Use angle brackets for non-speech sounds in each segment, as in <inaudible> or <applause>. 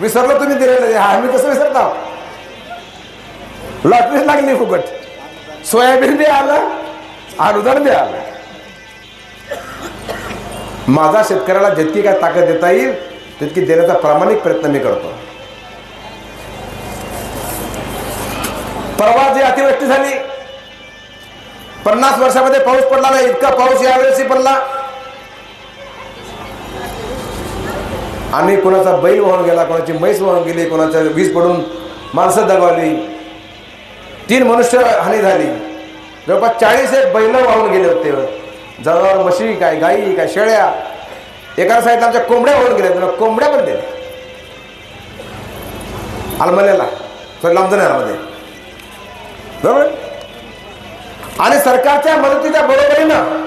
विसरलो तुम्ही दिलेलं हा आम्ही कसं विसरता? लॉटरीच लागली फुकट. सोयाबीन बी आलं अनुदान बी आलं. माझा शेतकऱ्याला जितकी काय ताकद देता येईल तितकी देण्याचा प्रामाणिक प्रयत्न मी करतो. परवा जी अतिवृष्टी झाली पन्नास वर्षामध्ये पाऊस पडला नाही इतका पाऊस यावेळेस पडला. आणि कोणाचा बैल वाहून गेला कोणाची म्हैस वाहून गेली कोणाच्या वीज पडून माणसं दगावली. तीन मनुष्य हानी झाली. जवळपास चाळीस एक बैल वाहून गेले होते. जनावर म्हशी काय गाई काय शेळ्या. एका साईडला आमच्या कोंबड्या वाहून गेल्या त्यांना कोंबड्या पण दिल्या आलमल्याला लांबजण्यामध्ये बरोबर? आणि सरकारच्या मदतीच्या बरोबरीनं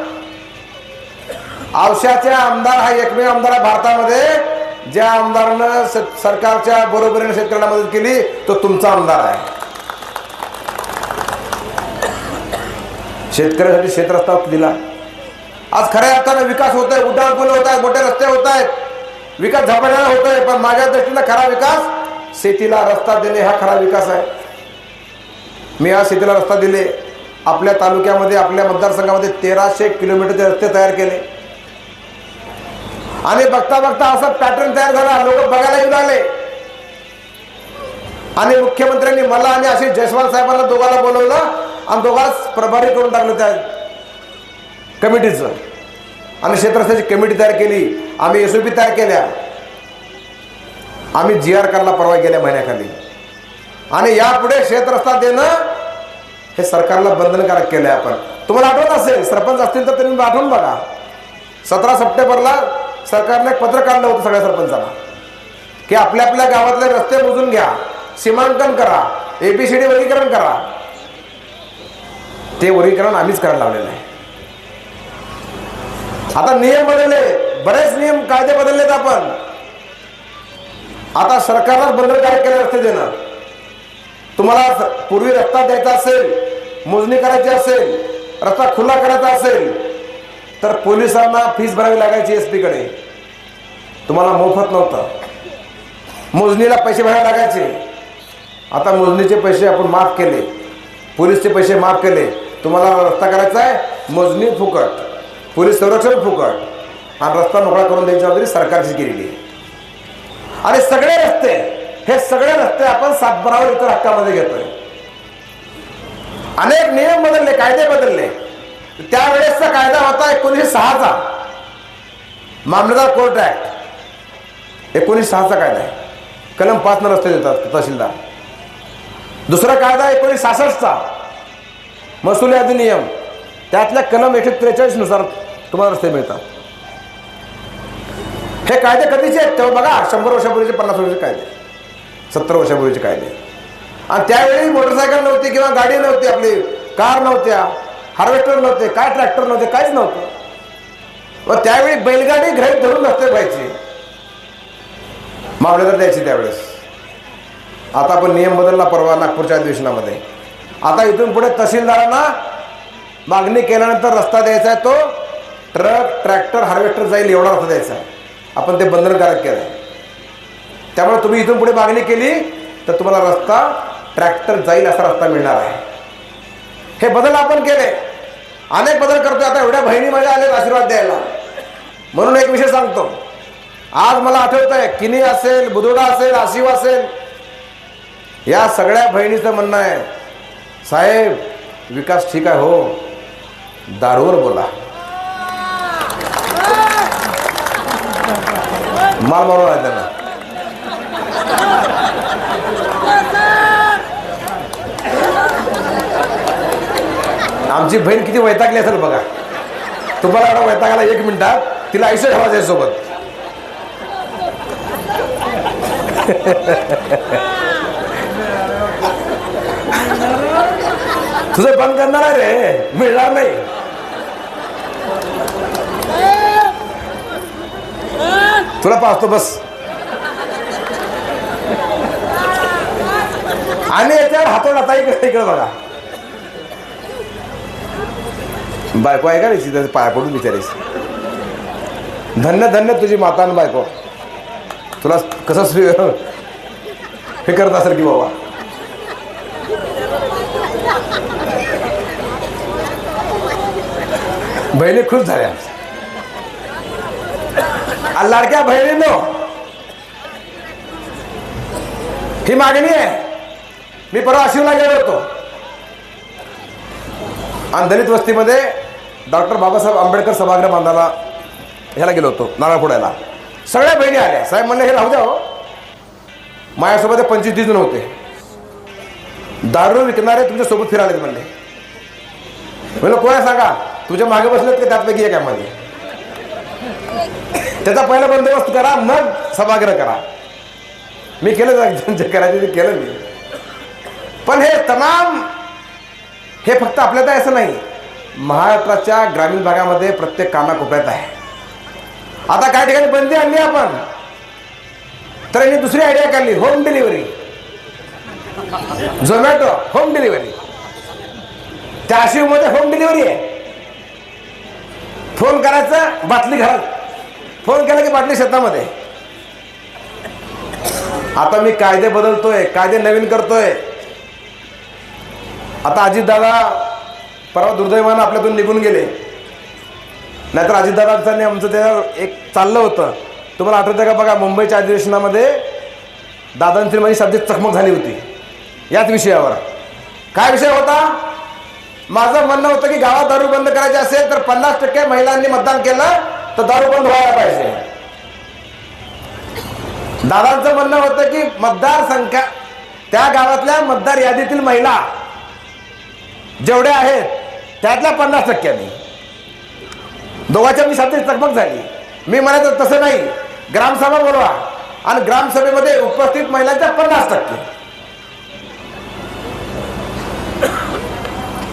औशाच्या आमदार हा एकमेव आमदार भारतामध्ये. ज्या आमदारानं स- सरकारच्या बरोबरीने शेतकऱ्यांना मदत केली तो तुमचा आमदार आहे. शेतकऱ्यासाठी शेतरस्ता दिला. आज खऱ्या अर्थानं विकास होत आहे उड्डाण होत आहेत मोठे रस्ते होत आहेत विकास झपाट्याने होत आहे पण माझ्या दृष्टीनं खरा विकास शेतीला रस्ता देणे हा खरा विकास आहे. मी आज शेतीला रस्ता दिले. आपल्या तालुक्यामध्ये आपल्या मतदारसंघामध्ये तेराशे किलोमीटरचे रस्ते तयार केले. आणि बघता बघता असा पॅटर्न तयार झाला. लोक बघायला येऊ लागले. आणि मुख्यमंत्र्यांनी मला आणि अशी जयस्वाल साहेबांना दोघांना बोलवलं आणि दोघांनाच प्रभारी करून टाकलं त्या कमिटीचं. आणि क्षेत्रस्थाची कमिटी तयार केली. आम्ही एस तयार केल्या. आम्ही जी आर करायला परवा गेल्या महिन्याखाली. आणि यापुढे क्षेत्रस्था देणं हे सरकारला बंधनकारक केलंय आपण. तुम्हाला आठवत असेल सरपंच असतील तर तुम्ही आठवून बघा. सतरा सप्टेंबरला सरकारने एक पत्र काढलं होतं सगळ्या सरपंचांना की आपल्या आपल्या गावातले रस्ते मोजून घ्या सीमांकन करा एबीसीडी वर्गीकरण करा. ते वर्गीकरण आम्हीच करायला लावलेलं आहे. आता नियम बदलले बरेच नियम कायदे बदललेत आपण. आता सरकारलाच बंधनकारक केले रस्ते देणं. तुम्हाला पूर्वी रस्ता द्यायचा असेल मोजणी करायची असेल रस्ता खुला करायचा असेल तर पोलिसांना फीस भरावी लागायची एसकडे. तुम्हाला मोफत नव्हतं. मोजणीला पैसे भरावे लागायचे आता मोजणीचे पैसे आपण माफ केले. पोलीसचे पैसे माफ केले. तुम्हाला रस्ता करायचा आहे? मोजणी फुकट. पोलीस संरक्षण फुकट. आणि रस्ता मोकळा करून द्यायची जबाबदारी सरकारची केलेली आणि सगळे रस्ते हे सगळे रस्ते आपण सातबारावर इतर हक्कामध्ये घेतोय. अनेक नियम बदलले कायदे बदलले. त्यावेळेसचा कायदा होता एकोणीसशे सहाचा. मामलेदार कोर्ट ऍक्ट. एकोणीस सहाचा कायदा आहे. कलम पाच न रस्ते देतात तहसीलदार. दुसरा कायदा एकोणीस सहासष्टचा. महसुली अधिनियम. त्यातल्या कलम एकशे त्रेचाळीसनुसार तुम्हाला रस्ते मिळतात. हे कायदे कधीचे आहेत? तेव्हा बघा शंभर वर्षापूर्वीचे पन्नास वर्षाचे कायदे. सत्तर वर्षापूर्वीचे कायदे. आणि त्यावेळी मोटरसायकल नव्हती किंवा गाडी नव्हती आपली कार नव्हत्या हार्वेस्टर नव्हते काय ट्रॅक्टर नव्हते काहीच नव्हतं. व त्यावेळी बैलगाडी घरी धरून रस्ते व्हायचे. मावळेदार द्यायची त्यावेळेस. आता पण नियम बदलला परवा नागपूरच्या अधिवेशनामध्ये. आता इथून पुढे तहसीलदारांना मागणी केल्यानंतर रस्ता द्यायचा आहे तो ट्रक ट्रॅक्टर हार्वेस्टर जाईल एवढा रस्ता द्यायचा आहे. आपण ते बंधनकारक केलं आहे. त्यामुळे तुम्ही इथून पुढे मागणी केली तर तुम्हाला रस्ता ट्रॅक्टर जाईल असा रस्ता मिळणार आहे. हे बदल आपण केले. अनेक बदल करतोय. आता एवढ्या बहिणी माझ्या आले आशीर्वाद द्यायला. म्हणून एक विषय सांगतो. आज मला आठवत आहे किनी असेल बुधोडा असेल आशिव असेल या सगळ्या बहिणीचं म्हणणं आहे साहेब विकास ठीक आहे हो दारूवर बोला. माल मारून आहे त्यांना. आमची बहीण किती वैतागली असेल बघा. तुम्हाला एवढा वैतागाला एक मिनिटात तिला आयुष्य ठेवायचं सोबत. <laughs> तुझं बंद करणार आहे रे. मिळणार नाही. तुला पाहतो बस. आणि याच्यावर हातोड आता इकडे इकडे बघा. बायको आहे का रे? त्याचे पाया पडून विचारायची धन्य धन्य तुझी माता आणि बायको. तुला कसं हे करत असेल की बाबा? बहिणी खुश झाल्या. आणि लाडक्या बहिणींनो ही मागणी आहे. मी परवा आशिवला गेलो होतो. आणि दलित वस्तीमध्ये डॉक्टर बाबासाहेब आंबेडकर सभागृह बांधायला ह्याला गेलो होतो नारळ फोडायला सगळ्या बहिणी आल्या. साहेब म्हणलं हे राहू द्या हो. माझ्यासोबत पंचवीस तीस जण होते. दारू विकणारे तुमच्यासोबत फिराले म्हणले. म्हणलं कोण आहे सांगा? तुझ्या मागे बसलेत की त्यातपैकी एक आहे म्हणजे त्याचा पहिला बंदोबस्त करा मग सभागृह करा. मी केलं जे <laughs> करायचं ते केलं मी. पण हे तमाम हे फक्त आपल्यात आहे असं नाही. महाराष्ट्राच्या ग्रामीण भागामध्ये प्रत्येक कानाकोपऱ्यात आहे. आता काही ठिकाणी बंदी आणली आपण. तर यांनी दुसरी आयडिया काढली home delivery Zomato home delivery त्या मध्ये होम डिलिव्हरी आहे. फोन करायचा बाटली घरात. फोन केला की बाटली शेतामध्ये. आता मी कायदे बदलतोय कायदे नवीन करतोय. आता अजितदादा परवा दुर्दैवानं आपल्यातून निघून गेले. नाहीतर अजितदादांनी आमचं ते एक चाललं होतं. तुम्हाला आठवतं का बघा मुंबईच्या अधिवेशनामध्ये दादांची माझी सध्या चकमक झाली होती. याच विषयावर. काय विषय होता? माझं म्हणणं होतं की गावात दारू बंद करायचे असेल तर पन्नास टक्के महिलांनी मतदान केलं तर दारू बंद व्हायला पाहिजे. दादांचं म्हणणं होतं की मतदारसंख्या त्या गावातल्या मतदार यादीतील महिला जेवढ्या आहेत त्यातल्या पन्नास टक्क्यांनी. दोघांच्या मी सध्या चकमक झाली. मी म्हणायचं तसं नाही. ग्रामसभा बोलवा. आणि ग्रामसभेमध्ये उपस्थित महिलांच्या पन्नास टक्के.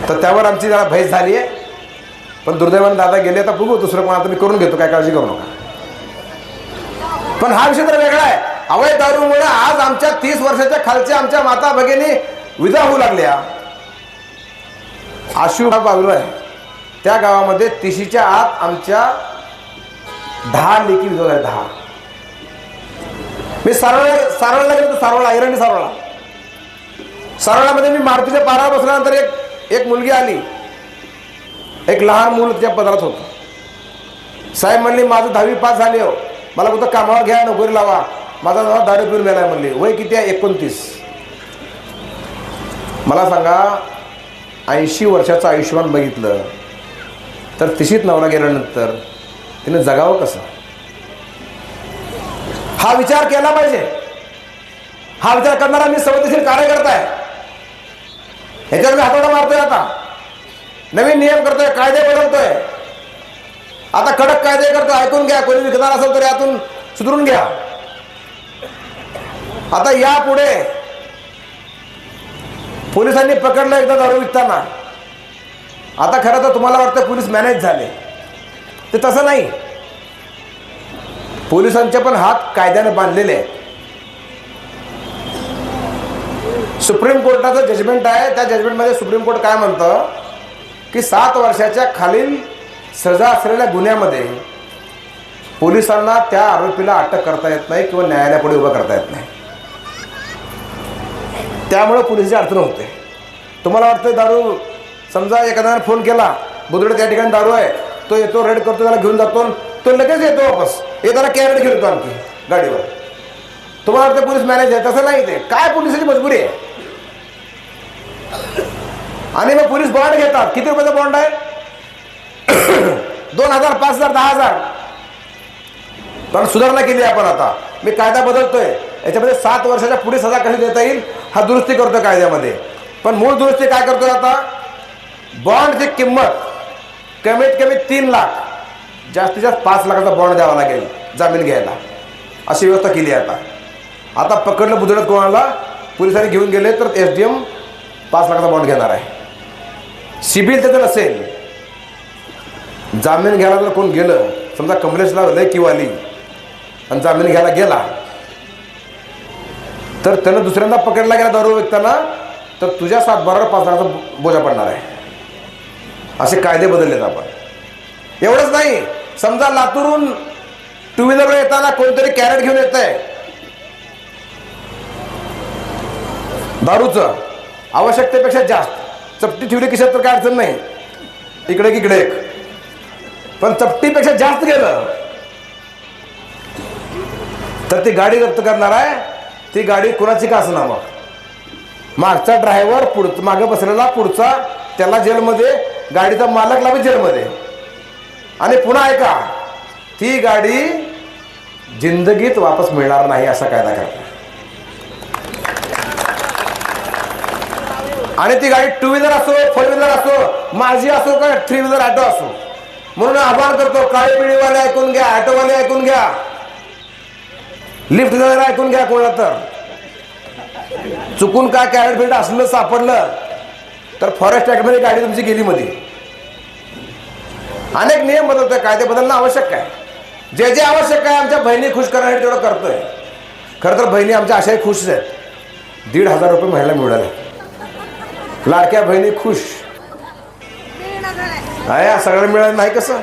तर त्यावर आमची जरा भय झाली आहे. पण दुर्दैवाने दादा गेले तर बघू दुसरं कोण आता मी करून घेतो काय काळजी करू नका. पण हा विषय तर वेगळा आहे. अवैध दारूमुळे आज आमच्या तीस वर्षाच्या खालच्या आमच्या माता भगिनी विधा होऊ लागल्या. आशू बाजूला आहे. त्या गावामध्ये तिशीच्या आत आमच्या दहा लेखी विधवा आहे दहा. मी सारोळा सारोळला गेलो सारोळा ऐरणी सारोळा सारोळामध्ये मी मारुतीच्या पारा बसल्यानंतर एक एक मुलगी आली. एक लहान मूल त्या पदरात होतं. साहेब म्हणले माझं दहावी पास झाले हो. मला कुठं कामावर घ्या नोकरी लावा. माझा नाव दारू पिऊन मेला म्हणले. वय किती आहे? एकोणतीस. मला सांगा ऐंशी वर्षाचं आयुष्यमान बघितलं. तर तिशीत नवरा गेल्यानंतर तिने जगावं कसं? हा विचार केला पाहिजे. हा विचार करणारा मी संवेदनशील कार्यकर्ता आहे. ह्याच्यावर मी हातोडा मारतोय आता. नवीन नियम करतोय कायदे बदलतोय. आता कडक कायदे करतोय ऐकून घ्या. कोणी विकणार असेल तर यातून सुधरून घ्या. आता यापुढे पोलिसांनी पकडलं एकदा दारू विकताना. आता खरं तर तुम्हाला वाटतं पोलीस मॅनेज झाले. ते तसं नाही. पोलिसांचे पण हात कायद्याने बांधलेले आहेत. सुप्रीम कोर्टाचं जजमेंट आहे. त्या जजमेंटमध्ये सुप्रीम कोर्ट काय म्हणतं? की सात वर्षाच्या खालील सजा असलेल्या गुन्ह्यामध्ये पोलिसांना त्या आरोपीला अटक करता येत नाही किंवा न्यायालयापुढे उभं करता येत नाही. त्यामुळे पोलिसाची अडचण होते. तुम्हाला वाटतं दारू समजा एखाद्याने फोन केला बुधडे त्या ठिकाणी दारू आहे तो येतो रेड करतो त्याला घेऊन जातो तो लगेच येतो वापस. येताना कॅरेट घेऊन येतो आणखी गाडीवर. तुम्हाला वाटतं पोलीस मॅनेज आहे? तसं नाही ते. काय पोलिसाची मजबुरी आहे? आणि मग पोलीस बॉन्ड घेतात. किती रुपयाचा बॉन्ड आहे? <coughs> दोन हजार पाच हजार दहा हजार. पण सुधारणा केली आपण आता. मी कायदा बदलतोय. याच्यामध्ये सात वर्षाच्या पुढे सजा कशी देता येईल? हा दुरुस्ती करतो कायद्यामध्ये. पण मूळ दुरुस्ती काय करतोय आता? बॉन्डची किंमत कमीत कमी तीन लाख. जास्तीत जास्त पाच लाखाचा बॉन्ड द्यावा लागेल जामीन घ्यायला. अशी व्यवस्था केली आता. आता पकडलं बुजडत कोणाला? पोलिसांनी घेऊन गेले तर एस डी एम पाच लाखाचा बॉन्ड घेणार आहे. सिबिल त्याचं नसेल. जामीन घ्यायला जर कोण गेलं समजा कमलेशला लय किंवा आली आणि जामीन घ्यायला गेला तर त्यानं दुसऱ्यांदा पकडला गेला दारू विकताना तर तुझ्या सातबारावर पाच लाखाचा बोजा पडणार आहे. असे कायदे बदलले आपण. एवढंच नाही समजा लातूरून टू व्हीलरवर येताना कोणतरी कॅरेट घेऊन येत आहे दारूच आवश्यकतेपेक्षा जास्त. चपटी ठेवली कशात तर काय अडचण नाही. इकडे की इकडे पण चपटीपेक्षा जास्त गेलं तर ती गाडी जप्त करणार आहे. ती गाडी कुणाची का असणार मग? मागचा ड्रायव्हर पुढ मागं बसलेला पुढचा त्याला जेलमध्ये गाडीचा मालकला बी जेलमध्ये. आणि पुन्हा ऐका ती गाडी जिंदगीत वापस मिळणार नाही असा कायदा करता आणि ती गाडी टू व्हीलर असो फोर व्हीलर असो माझी असो का थ्री व्हीलर ऑटो असो. म्हणून आभार करतो काळी पिढीवाले ऐकून घ्या ऑटोवाले ऐकून घ्या. लिफ्ट ऐकून घ्या कोणाला तर. चुकून काय कॅरेट फिल्ड असलं सापडलं तर फॉरेस्ट ऍक्टमध्ये गाडी तुमची गेली मध्ये. अनेक नियम बदलतोय कायदे बदलणं आवश्यक आहे. जे जे आवश्यक आहे आमच्या बहिणी खुश करण्यासाठी तेवढं करतोय. खरं तर बहिणी आमच्या अशाही खुश आहेत. दीड हजार रुपये महिला मिळाले. लाडक्या बहिणी खुश. आहे सगळं मिळालं नाही कसं?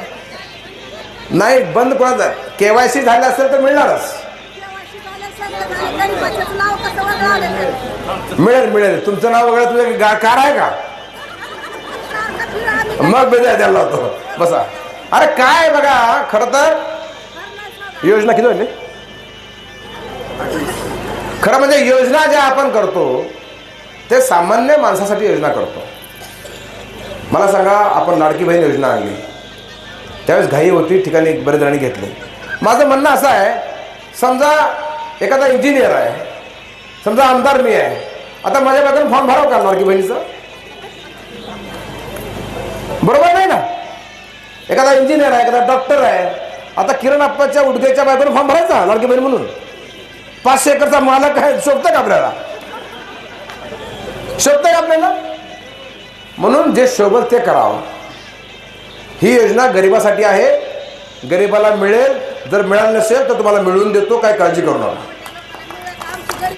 नाही बंद कोणाचं? केवायसी झालं असेल तर मिळणारच. नाव कसं वगळं मिळेल मिळेल. तुमचं नाव वगैरे तुझं गा कार आहे का? मग बेजा द्यायला होतो बसा. अरे काय बघा खर तर? योजना किती वाजली खरं म्हणजे योजना ज्या आपण करतो ते सामान्य माणसासाठी योजना करतो. मला सांगा आपण लाडकी बहीण योजना आणली. त्यावेळेस घाई होती ठिकाणी बरेच जणांनी घेतले. माझं म्हणणं असं आहे समजा एखादा इंजिनियर आहे. समजा आमदार मी आहे. आता माझ्या बाजूने फॉर्म भराव का की बहिणीचं? बरोबर नाही ना? एखादा इंजिनियर आहे एखादा डॉक्टर आहे. आता किरण अप्पाच्या उडग्याच्या बाजूने फॉर्म भरायचा लाडकी बहीण म्हणून. पाचशे एकरचा मालक आहे शोभतं का आपल्याला? शोभतं का आपल्याला? म्हणून जे शोभत ते करावं. ही योजना गरिबासाठी आहे. गरिबाला मिळेल. जर मिळालं नसेल तर तुम्हाला मिळवून देतो काय काळजी करू नका.